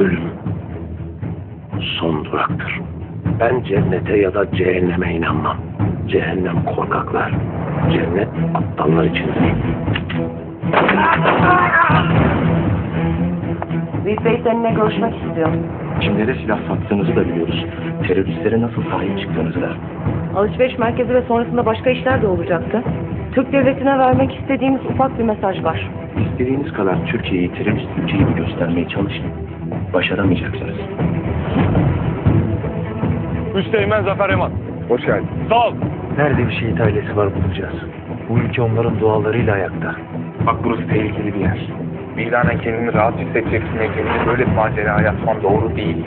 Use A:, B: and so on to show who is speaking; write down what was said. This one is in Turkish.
A: ölüm son duraktır. Ben cennete ya da cehenneme inanmam. Cehennem korkaklar, cennet aptallar içindir.
B: Büyük Bey seninle görüşmek istiyor.
C: Kimlere silah sattığınızı da biliyoruz. Teröristlere nasıl sahip çıktığınızı da.
B: Alışveriş merkezi ve sonrasında başka işler de olacaktı. Türk devletine vermek istediğimiz ufak bir mesaj var.
C: İstediğiniz kadar Türkiye'yi terörist ülke gibi göstermeye çalışın. Başaramayacaksınız.
D: Üsteğmen Zafer Eman.
E: Hoş geldin.
D: Sağ ol.
A: Nerede bir şehit ailesi var bulacağız. Bu ülke onların dualarıyla ayakta.
E: Bak burası tehlikeli bir yer. Vicdanen kendini rahat hissedeceksin ve kendini böyle bir maceraya atman doğru değil.